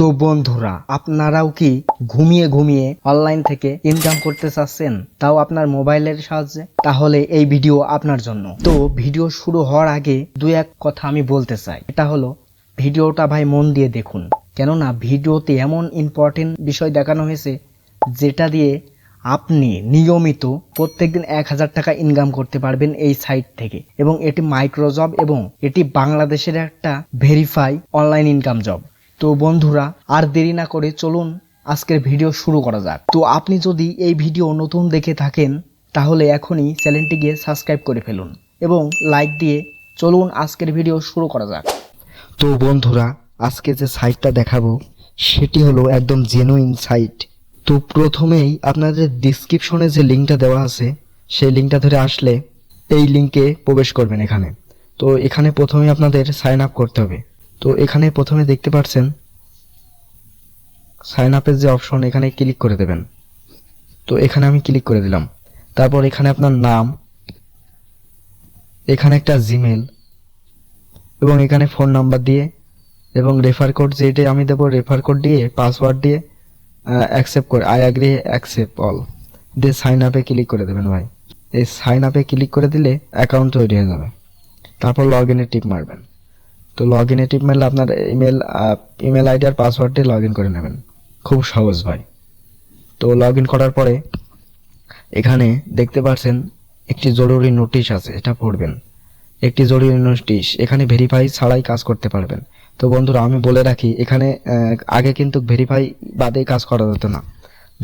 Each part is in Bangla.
তো বন্ধুরা, আপনারাও কি ঘুমিয়ে ঘুমিয়ে অনলাইন থেকে ইনকাম করতে চাচ্ছেন? তাও আপনার মোবাইলের সাহায্যে? তাহলে এই ভিডিও আপনার জন্য। তো ভিডিও শুরু হওয়ার আগে দু এক কথা আমি বলতে চাই। এটা হলো ভিডিওটা ভাই মন দিয়ে দেখুন। কেননা ভিডিওতে এমন ইম্পর্টেন্ট বিষয় দেখানো হয়েছে, যেটা দিয়ে আপনি নিয়মিত প্রত্যেকদিন এক হাজার টাকা ইনকাম করতে পারবেন এই সাইট থেকে। এবং এটি মাইক্রো জব এবং এটি বাংলাদেশের একটা ভেরিফাই অনলাইন ইনকাম জব তো বন্ধুরা, আর দেরি না করে চলুন আজকের ভিডিও শুরু করা যাক। তো আপনি যদি এই ভিডিও নতুন দেখে থাকেন, তাহলে এখনই চ্যানেলটিকে সাবস্ক্রাইব করে ফেলুন এবং লাইক দিয়ে চলুন আজকের ভিডিও শুরু করা যাক। তো বন্ধুরা, আজকে যে সাইটটা দেখাবো, সেটি হলো একদম জেনুইন সাইট। তো প্রথমেই আপনাদের ডিসক্রিপশনে যে লিঙ্কটা দেওয়া আছে, সেই লিঙ্কটা ধরে আসলে এই লিঙ্কে প্রবেশ করবেন এখানে। তো এখানে প্রথমে আপনাদের সাইন আপ করতে হবে। তো এখানে প্রথমে দেখতে পাচ্ছেন সাইন আপের যে অপশন এখানে ক্লিক করে দেবেন। তো এখানে আমি ক্লিক করে দিলাম। তারপর এখানে আপনার নাম, এখানে একটা জিমেল এবং এখানে ফোন নাম্বার দিয়ে, এবং রেফার কোড যেটা আমি দেবো রেফার কোড দিয়ে পাসওয়ার্ড দিয়ে অ্যাকসেপ্ট করে আই অ্যাগ্রি অ্যাকসেপ্ট অল দিয়ে সাইন আপে ক্লিক করে দেবেন ভাই। এই সাইন আপে ক্লিক করে দিলে অ্যাকাউন্ট তৈরি হয়ে যাবে। তারপর লগ ইনে টিপ মারবেন। তো লগ ইনে টিপ মারলে আপনার ইমেল ইমেল আইডি আর পাসওয়ার্ড দিয়ে লগ ইন করে নেবেন। খুব সহজ ভাই। তো লগ ইন করার পরে এখানে দেখতে পাচ্ছেন একটি জরুরি নোটিশ আছে, এটা পড়বেন। একটি জরুরি নোটিশ এখানে ভেরিফাই ছাড়াই কাজ করতে পারবেন। তো বন্ধুরা, আমি বলে রাখি, এখানে আগে কিন্তু ভেরিফাই বাদে কাজ করা যেত না।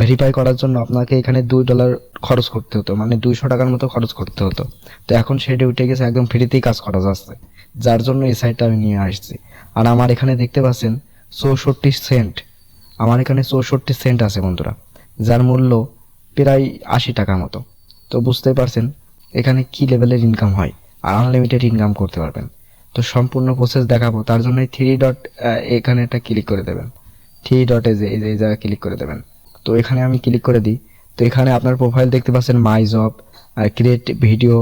ভেরিফাই করার জন্য আপনাকে এখানে দুই ডলার খরচ করতে হতো মানে দুইশো টাকার মতো খরচ করতে হতো। তো এখন সেটা উঠে গেছে, একদম ফ্রিতেই কাজ করা যাচ্ছে। যার জন্য এই সাইটটা আমি নিয়ে আসছি। আর আমার এখানে দেখতে পাচ্ছেন, চৌষট্টি সেন্ট আমার এখানে চৌষট্টি সেন্ট আছে বন্ধুরা, যার মূল্য প্রায় আশি টাকা মতো। তো বুঝতেই পারছেন, এখানে কি লেভেলের ইনকাম হয়? আর আনলিমিটেড ইনকাম করতে পারবেন। তো সম্পূর্ণ প্রসেস দেখাবো, তার জন্য থ্রি ডট এখানে একটা ক্লিক করে দেবেন। থ্রি ডটে যে, এই জায়গায় ক্লিক করে দেবেন। তো এখানে আমি ক্লিক করে দিই। তো এখানে আপনার প্রোফাইল দেখতে পাচ্ছেন my job R create video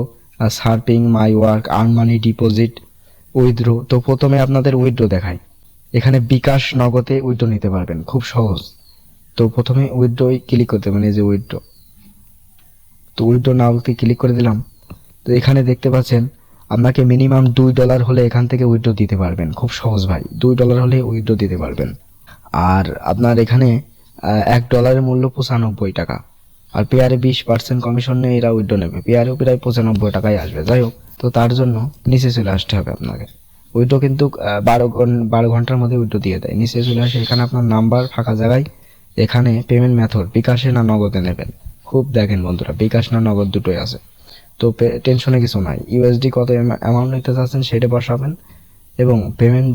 surfing my work earn money deposit withdraw তো প্রথমে আপনাদের উইথড্রো দেখায় এখানে বিকাশ নগদে উইথড্রো নিতে পারবেন, খুব সহজ। তো প্রথমে উইথড্রোই ক্লিক করতে এই যে উইথড্রো তো উইথড্রো নাওতে ক্লিক করে দিলাম। তো এখানে দেখতে পাচ্ছেন, আপনাকে মিনিমাম দুই ডলার হলে এখান থেকে উইথড্রো দিতে পারবেন। খুব সহজ ভাই, দুই ডলার হলে উইথড্রো দিতে পারবেন। আর আপনার এখানে এক ডলারের মূল্য পঁচানব্বই টাকা। আর পেয়ারে বিশ পার্সেন্ট কমিশন এরা উইথড্রো নেবে। পেয়ারেও প্রায় পঁচানব্বই টাকায় আসবে। যাই হোক, তো তার জন্য নিচে চলে আসতে হবে আপনাকে। উইথড্রো কিন্তু বারো বারো ঘণ্টার মধ্যে উইথড্রো দিয়ে দেয়। নিচে চলে আসে, এখানে আপনার নাম্বার ফাঁকা জায়গায়। এখানে পেমেন্ট মেথড বিকাশে না নগদে নেবেন। খুব দেখেন বন্ধুরা, বিকাশ না নগদ দুটোই আছে। তো টেনশনে কিছু নাই। ইউএসডি কত অ্যামাউন্ট নিতে চাচ্ছেন সেটা বসাবেন। এবং পেমেন্ট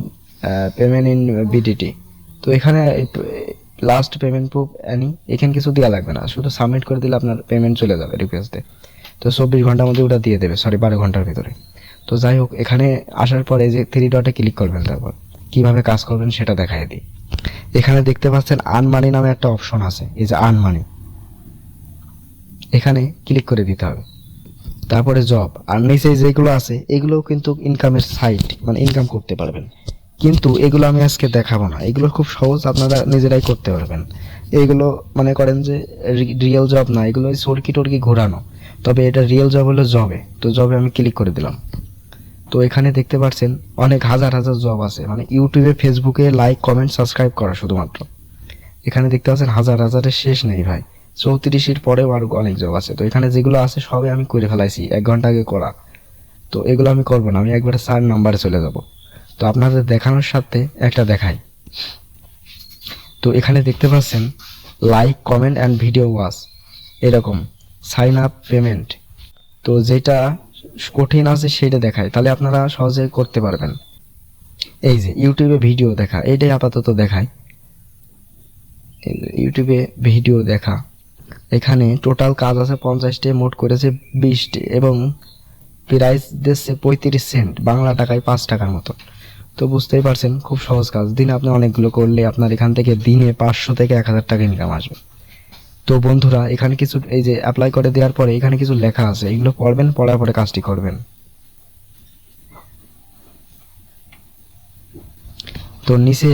পেমেন্ট ইন বিডিটি তো এখানে লাস্ট পেমেন্ট প্রুফ অ্যানি এখানে কিছু দেওয়া লাগবে না। শুধু সাবমিট করে দিলে আপনার পেমেন্ট চলে যাবে রিকোয়েস্টে তো চব্বিশ ঘণ্টার মধ্যে ওটা দিয়ে দেবে সরি বারো ঘণ্টার ভিতরে। তো যাই হোক, এখানে আসার পরে যে থ্রি ডটে ক্লিক করবেন তারপর, কীভাবে কাজ করবেন সেটা দেখাই দিই। এখানে দেখতে পাচ্ছেন আর্ন মানি নামে একটা অপশন আছে, এই যে আর্ন মানি এখানে ক্লিক করে দিতে হবে। তারপরে জব আর নিচে যেগুলো আছে এগুলো কিন্তু ইনকামের সাইট মানে ইনকাম করতে পারবেন। কিন্তু এগুলো আমি আজকে দেখাবো না। এগুলো খুব সহজ, আপনারা নিজেরাই করতে পারবেন। এইগুলো মনে করেন যে রিয়েল জব না, এগুলো সরকি টরকি ঘোরানো। তবে এটা রিয়েল জব হলো জবে তো জবে আমি ক্লিক করে দিলাম। তো এখানে দেখতে পাচ্ছেন, অনেক হাজার হাজার জব আছে। মানে ইউটিউবে ফেসবুকে লাইক কমেন্ট সাবস্ক্রাইব করা শুধুমাত্র। এখানে দেখতে পাচ্ছেন, হাজার হাজারের শেষ নেই ভাই। চৌত্রিশের পরেও আরও অনেক জব আছে। তো এখানে যেগুলো আছে সবে আমি করে ফেলাইছি। এক ঘণ্টা আগে করা। তো এগুলো আমি করব না, আমি একবারে চার নাম্বারে চলে যাব। তো আপনাদের দেখানোর সাথে একটা দেখাই। তো এখানে দেখতে পাচ্ছেন like comment and video watch এরকম সাইন আপ পেমেন্ট তো যেটা কঠিন আছে সেটা দেখায় তাহলে আপনারা সহজে করতে পারবেন। এই যে ইউটিউবে ভিডিও দেখা, এটাই আপাতত দেখায় ইউটিউবে ভিডিও দেখা। এখানে টোটাল কাজ আছে পঞ্চাশটি, মোট করেছে বিশটি এবং প্রাইস দিচ্ছে পঁয়ত্রিশ সেন্ট বাংলা টাকায় পাঁচ টাকার মতো। তো বুঝতেই পারছেন, খুব সহজ কাজ। দিনে আপনি অনেকগুলো করলে আপনার এখান থেকে দিনে পাঁচশো থেকে এক হাজার টাকা ইনকাম আসবে। তো বন্ধুরা, এখানে কিছু, এই যে অ্যাপ্লাই করে দেওয়ার পরে এখানে কিছু লেখা আছে। এগুলো পড়বেন, পড়ার পরে কাজটি করবেন। তো নিচে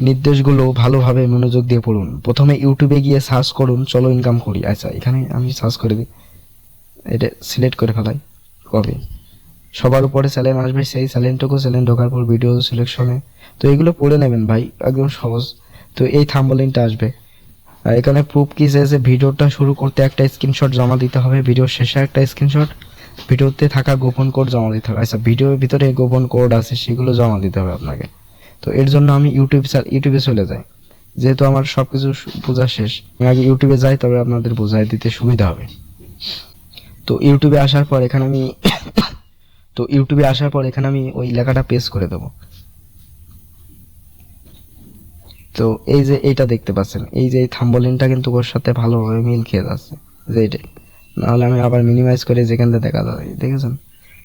নির্দেশগুলো ভালোভাবে মনোযোগ দিয়ে পড়ুন। প্রথমে ইউটিউবে গিয়ে সার্চ করুন, চলো ইনকাম করি। আচ্ছা এখানে আমি সার্চ করে দিই। এটা সিলেক্ট করে ফেলাই। কবে সবার উপরে চ্যালেঞ্জ আসবে, সেই চ্যালেঞ্জটুকু চ্যালেঞ্জ ঢোকার পর ভিডিও সিলেকশনে তো এগুলো পড়ে নেবেন ভাই, একদম সহজ। তো এই থাম্বলিনটা আসবে। আর এখানে প্রুফ কি যে ভিডিওটা শুরু করতে একটা স্ক্রিনশট জমা দিতে হবে ভিডিওর শেষে একটা স্ক্রিনশট ভিডিওতে থাকা গোপন কোড জমা দিতে হবে। আচ্ছা ভিডিওর ভিতরে গোপন কোড আছে, সেগুলো জমা দিতে হবে আপনাকে। তো এর জন্য আমি ইউটিউব ইউটিউবে চলে যাই। যেহেতু আমার সব কিছু বোঝা শেষ, আমি আগে ইউটিউবে যাই, তবে আপনাদের বোঝাই দিতে সুবিধা হবে। তো ইউটিউবে আসার পর এখানে আমি তো ইউটিউবে আসার পর এখানে আমি ওই লেখাটা পেস্ট করে দেবো। তো এই যে এইটা দেখতে পাচ্ছেন এই যে এই থাম্বলিনটা কিন্তু ওর সাথে ভালোভাবে মিল খেয়ে যাচ্ছে যে এইটাই নাহলে আমি আবার মিনিমাইজ করে যেখান থেকে দেখা যায় দেখেছেন?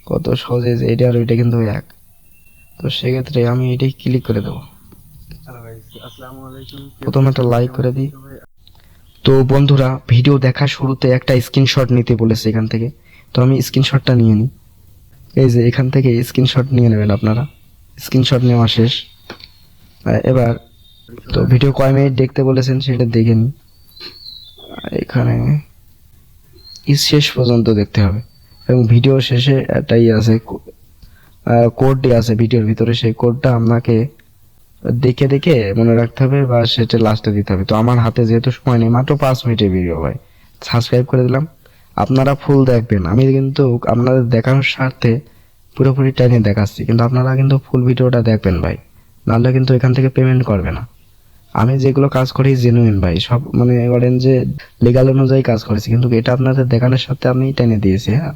কত সহজে যে এটা আর ওইটা কিন্তু এক। তো সেক্ষেত্রে আমি এটাই ক্লিক করে দেবো। প্রথমে একটা লাইক করে দিই। তো বন্ধুরা ভিডিও দেখার শুরুতে একটা স্ক্রিনশট নিতে বলেছে এখান থেকে। তো আমি স্ক্রিনশটটা নিয়ে নিই। এই যে এখান থেকে স্ক্রিনশট নিয়ে নেবেন আপনারা। স্ক্রিনশট নেওয়া শেষ। এবার তো ভিডিও কয় মিনিট দেখতে বলেছেন সেটা দেখে নিই এখানে শেষ পর্যন্ত দেখতে হবে। এবং ভিডিও শেষে একটা ই আছে কোডটি আছে ভিডিওর ভিতরে। সেই কোডটা আপনাকে দেখে দেখে মনে রাখতে হবে বা সেটা লাস্টে দিতে হবে। তো আমার হাতে যেহেতু সময় নেই, মাত্র পাঁচ মিনিটের ভিডিও ভাই সাবস্ক্রাইব করে দিলাম। আপনারা ফুল দেখবেন। আমি কিন্তু আপনাদের দেখানোর স্বার্থে পুরোপুরি টাইমে দেখাচ্ছি কিন্তু আপনারা কিন্তু ফুল ভিডিওটা দেখবেন ভাই। নাহলে কিন্তু এখান থেকে পেমেন্ট করবে না। আমি যেগুলো কাজ করি জেনুইন ভাই সব মানে বলেন যে লিগাল অনুযায়ী কাজ করেছি কিন্তু এটা আপনাদের দেখানোর সাথে আমি টেনে দিয়েছি হ্যাঁ?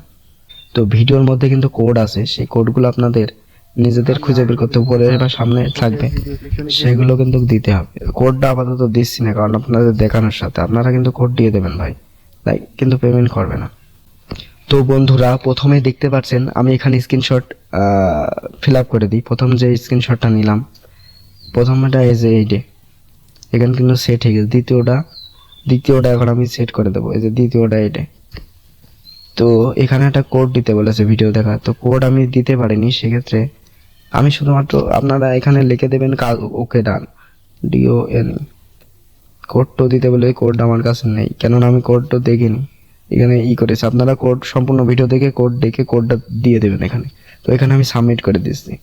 তো ভিডিওর মধ্যে কিন্তু কোড আছে সেই কোডগুলো আপনাদের নিজেদের খুঁজে বের করতে উপরে বা সামনে থাকবে। সেগুলো কিন্তু দিতে হবে। কোডটা আপাতত দিচ্ছি না কারণ আপনাদের দেখানোর সাথে আপনারা কিন্তু কোড দিয়ে দেবেন ভাই। তাই কিন্তু পেমেন্ট করবে না। তো বন্ধুরা, প্রথমে দেখতে পাচ্ছেন, আমি এখানে স্ক্রিনশট ফিল আপ করে দিই। প্রথম যে স্ক্রিনশটটা নিলাম, প্রথমটা এই যে এই ডে এখানে কিন্তু সেট হয়ে গেছে। দ্বিতীয়টা দ্বিতীয়টা এখন আমি সেট করে দেবো। এই যে দ্বিতীয়টা এটা তো এখানে একটা কোড দিতে বলেছে ভিডিও দেখা। তো কোড আমি দিতে পারিনি, সেক্ষেত্রে আমি শুধুমাত্র আপনারা এখানে লিখে দেবেন ওকে ডান ডিও এন কোডটা দিতে বলে কোড আমার কাছে নেই। কেননা আমি কোডটা দেখিনি। এখানে ই করেছে। আপনারা কোড সম্পূর্ণ ভিডিও দেখে কোড দেখে কোডটা দিয়ে দেবেন এখানে। তো এখানে আমি সাবমিট করে দিচ্ছি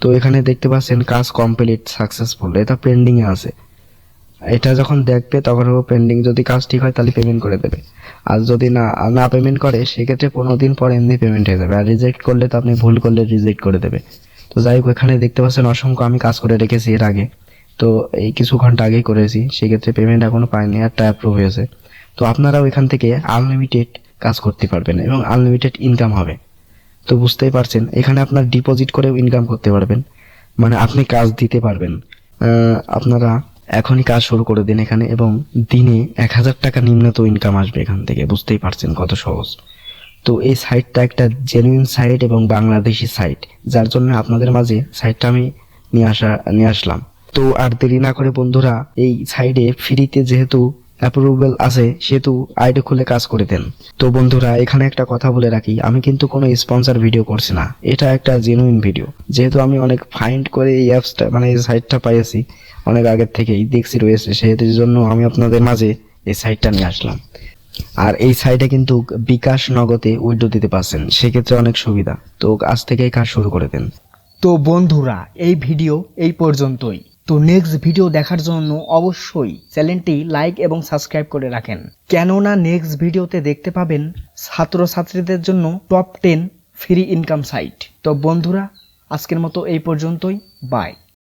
তো এখানে দেখতে পাচ্ছেন কাজ কমপ্লিট সাকসেসফুল এটা পেন্ডিং এ আছে। এটা যখন দেখবে তখন ও পেন্ডিং যদি কাজ ঠিক হয় তাহলে পেমেন্ট করে দেবে। আর যদি না না পেমেন্ট করে, সেক্ষেত্রে পনেরো দিন পর এমনি পেমেন্ট হয়ে যাবে। আর রিজেক্ট করলে তো আপনি ভুল করলে রিজেক্ট করে দেবে। তো যাই হোক, এখানে দেখতে পাচ্ছেন অসংখ্য আমি কাজ করে রেখেছি এর আগে। তো এই কিছু ঘণ্টা আগেই করেছি, সেক্ষেত্রে পেমেন্ট এখনও পাইনি আর একটা অ্যাপ্রুভ হয়েছে তো আপনারাও এখান থেকে আনলিমিটেড কাজ করতে পারবেন এবং আনলিমিটেড ইনকাম হবে। তো বুঝতেই পারছেন, এখানে আপনার ডিপোজিট করেও ইনকাম করতে পারবেন। মানে আপনি কাজ দিতে পারবেন। আপনারা এখনই কাজ শুরু করে দিন এখানে এবং দিনে এক হাজার টাকা নিম্নত ইনকাম আসবে এখান থেকে। বুঝতেই পারছেন কত সহজ। তো এই সাইটটা একটা জেনুইন সাইট এবং বাংলাদেশি সাইট যার জন্য আপনাদের মাঝে সাইটটা আমি নিয়ে আসা, নিয়ে আসলাম। তো আর দেরি না করে বন্ধুরা, এই সাইডে ফ্রিতে যেহেতু অ্যাপ্রুভেল আছে, সেহেতু আইডি খুলে কাজ করে দেন। তো বন্ধুরা, এখানে একটা কথা বলে রাখি, আমি কিন্তু কোনো স্পন্সর ভিডিও করছি না। এটা একটা জেনুইন ভিডিও যেহেতু আমি অনেক ফাইন্ড করে এই অ্যাপসটা মানে এই সাইটটা পাইছি অনেক আগের থেকেই দেখছি রয়েছে, সেহেতু জন্য আমি আপনাদের মাঝে এই সাইটটা নিয়ে আসলাম। আর এই সাইটে কিন্তু বিকাশ নগদে উইডো দিতে পারছেন, সেক্ষেত্রে অনেক সুবিধা। তো আজ থেকেই কাজ শুরু করে দেন। তো বন্ধুরা, এই ভিডিও এই পর্যন্তই। তো নেক্সট ভিডিও দেখার জন্য অবশ্যই চ্যানেলটি লাইক এবং সাবস্ক্রাইব করে রাখেন। কেননা নেক্সট ভিডিওতে দেখতে পাবেন ছাত্রছাত্রীদের জন্য top ten free income site তো বন্ধুরা, আজকের মতো এই পর্যন্তই। বাই